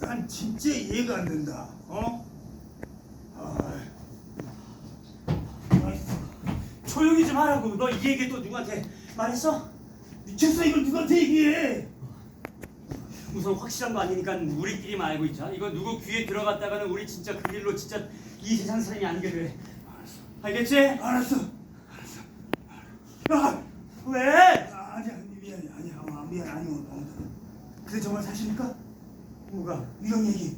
난 진짜 이해가 안 된다. 어? 아, 조용히 좀 하라고. 너 이 얘기 또 누구한테 말했어? 미쳤어 이걸 누구한테 얘기해? 우선 확실한 거 아니니까 우리끼리만 알고 있자. 이거 누구 귀에 들어갔다가는 우리 진짜 그 일로 진짜 이 세상 사람이 아니게 돼. 알겠지? 알았어. 아, 왜? 아, 아니야 미안해 아니야 어, 미안 아니야 어, 그게 정말 사실입니까? 뭐가? 이런 얘기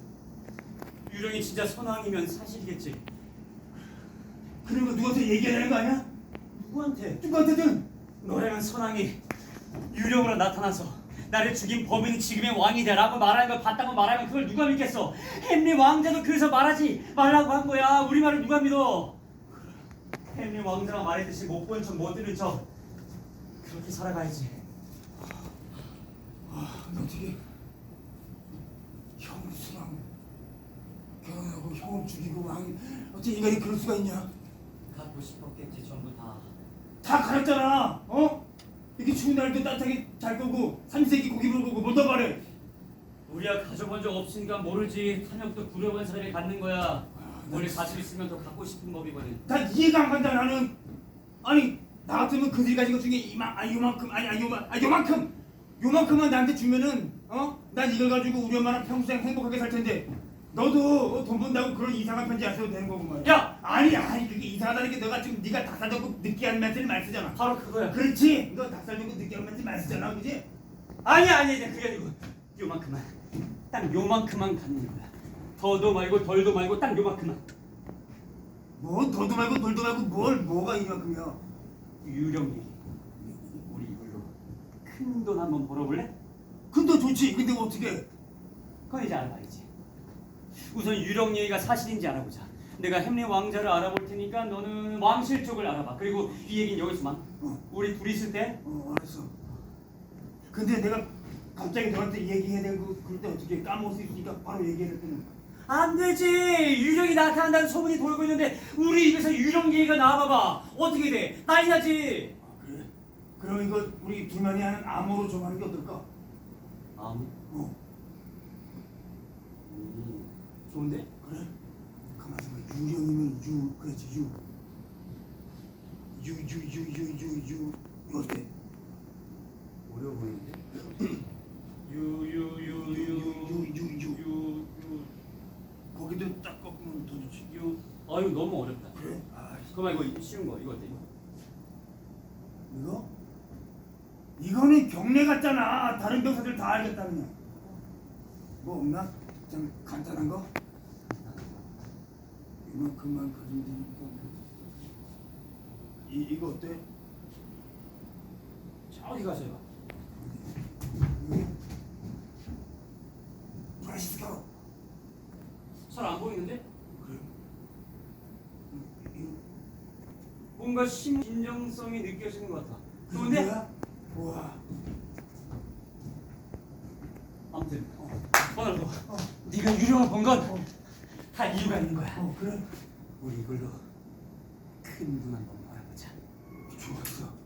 유령이 진짜 선왕이면 사실이겠지. 그런 거 누구한테 얘기하는 거 아니야? 누구한테? 누구한테든 너랑은 선왕이 유령으로 나타나서 나를 죽인 범인이 지금의 왕이 되라고 말하는 걸 봤다고 말하면 그걸 누가 믿겠어? 헨리 왕자도 그래서 말하지 말라고 한 거야. 우리 말을 누가 믿어? 헨리 왕자가 말했듯이 못 본 척 못 들은 척 그렇게 살아가야지. 아, 너 어떻게 형수랑 결혼하고 형을 죽이고 왕 어떻게 인간이 그럴 수가 있냐? 갖고 싶었겠지 전부 다. 다 가렸잖아. 어? 추운 날도 따뜻하게 잘 거고 삼시세끼 고기 먹고 뭐더 바래? 우리야 가져본 적 없으니까 모르지. 탄력도 구려본 사람이 갖는 거야. 원래 가지고 있으면 더 갖고 싶은 법이거든. 다 이해가 안 간다 나는. 아니 나 같으면 그들이 가진 것 중에 이만 아 요만큼 아니 아 요만 아 요만큼 요만큼만 나한테 주면은 어? 난 이걸 가지고 우리 엄마랑 평생 행복하게 살 텐데 너도 어, 돈 번다고 그런 이상한 편지 안 써도 되는 거구만. 야! 아니 아니 그게 이상하다는 게 너가 지금 네가 닭살 돋고 느끼한 멘트를 많이 쓰잖아. 바로 그거야. 그렇지. 너 닭살 돋고 느끼한 멘트 많이 쓰잖아, 그지? 아니야 아니야 이제 그게 아니고 요만큼만 딱 요만큼만 갖는 거야 더도 말고 덜도 말고 딱 요만큼만 뭐 더도 말고 덜도 말고 뭘 뭐가 이만큼이야? 유령이 우리 이걸로 큰 돈 한번 벌어볼래? 근데 좋지. 근데 어떻게? 그건 이제 알아봐야지 우선 유령 얘기가 사실인지 알아보자. 내가 햄리 왕자를 알아볼 테니까 너는 왕실 쪽을 알아봐. 그리고 이 얘기는 여기서만 어. 우리 둘이 있을 때? 어 알았어. 근데 내가 갑자기 너한테 얘기해야 되고 그럴 때 어떻게 까먹을 수 있으니까 바로 얘기해야 될 때는? 안 되지! 유령이 나타난다는 소문이 돌고 있는데 우리 입에서 유령 얘기가 나와봐봐. 어떻게 돼? 난리 나지? 아 그래? 그럼 이거 우리 둘만이 하는 암호로 정하는 게 어떨까? 아무 어. 음, 좋은데? 그래? 가만 있어 봐. 유령이면 유 그렇지 유. 유 유 유 유 유유 어때? 어려워 보이는데? 유유 유 유 유 유 유 거기도 딱 꺾으면 더 좋지. 유. 아 이거 너무 어렵다. 그래? 아 그럼 이거 쉬운 거 이거 어때? 이거? 이거? 이거는 경례 같잖아. 다른 병사들 다 알겠다 그냥. 뭐 없나? 좀 간단한 거? 이만큼만 가지면 되니까. 이 이거 어때? 저기. 여기? 브라시스카. 잘안 보이는데? 그래. 뭔가 심 진정성이 느껴지는 것 같아. 좋은데? 우와. 아무튼 어. 오늘 너 어. 네가 유령을 본건 다 이유가 있는 거야. 어, 그럼 우리 이걸로 큰 눈 한번 말아보자. 좋았어.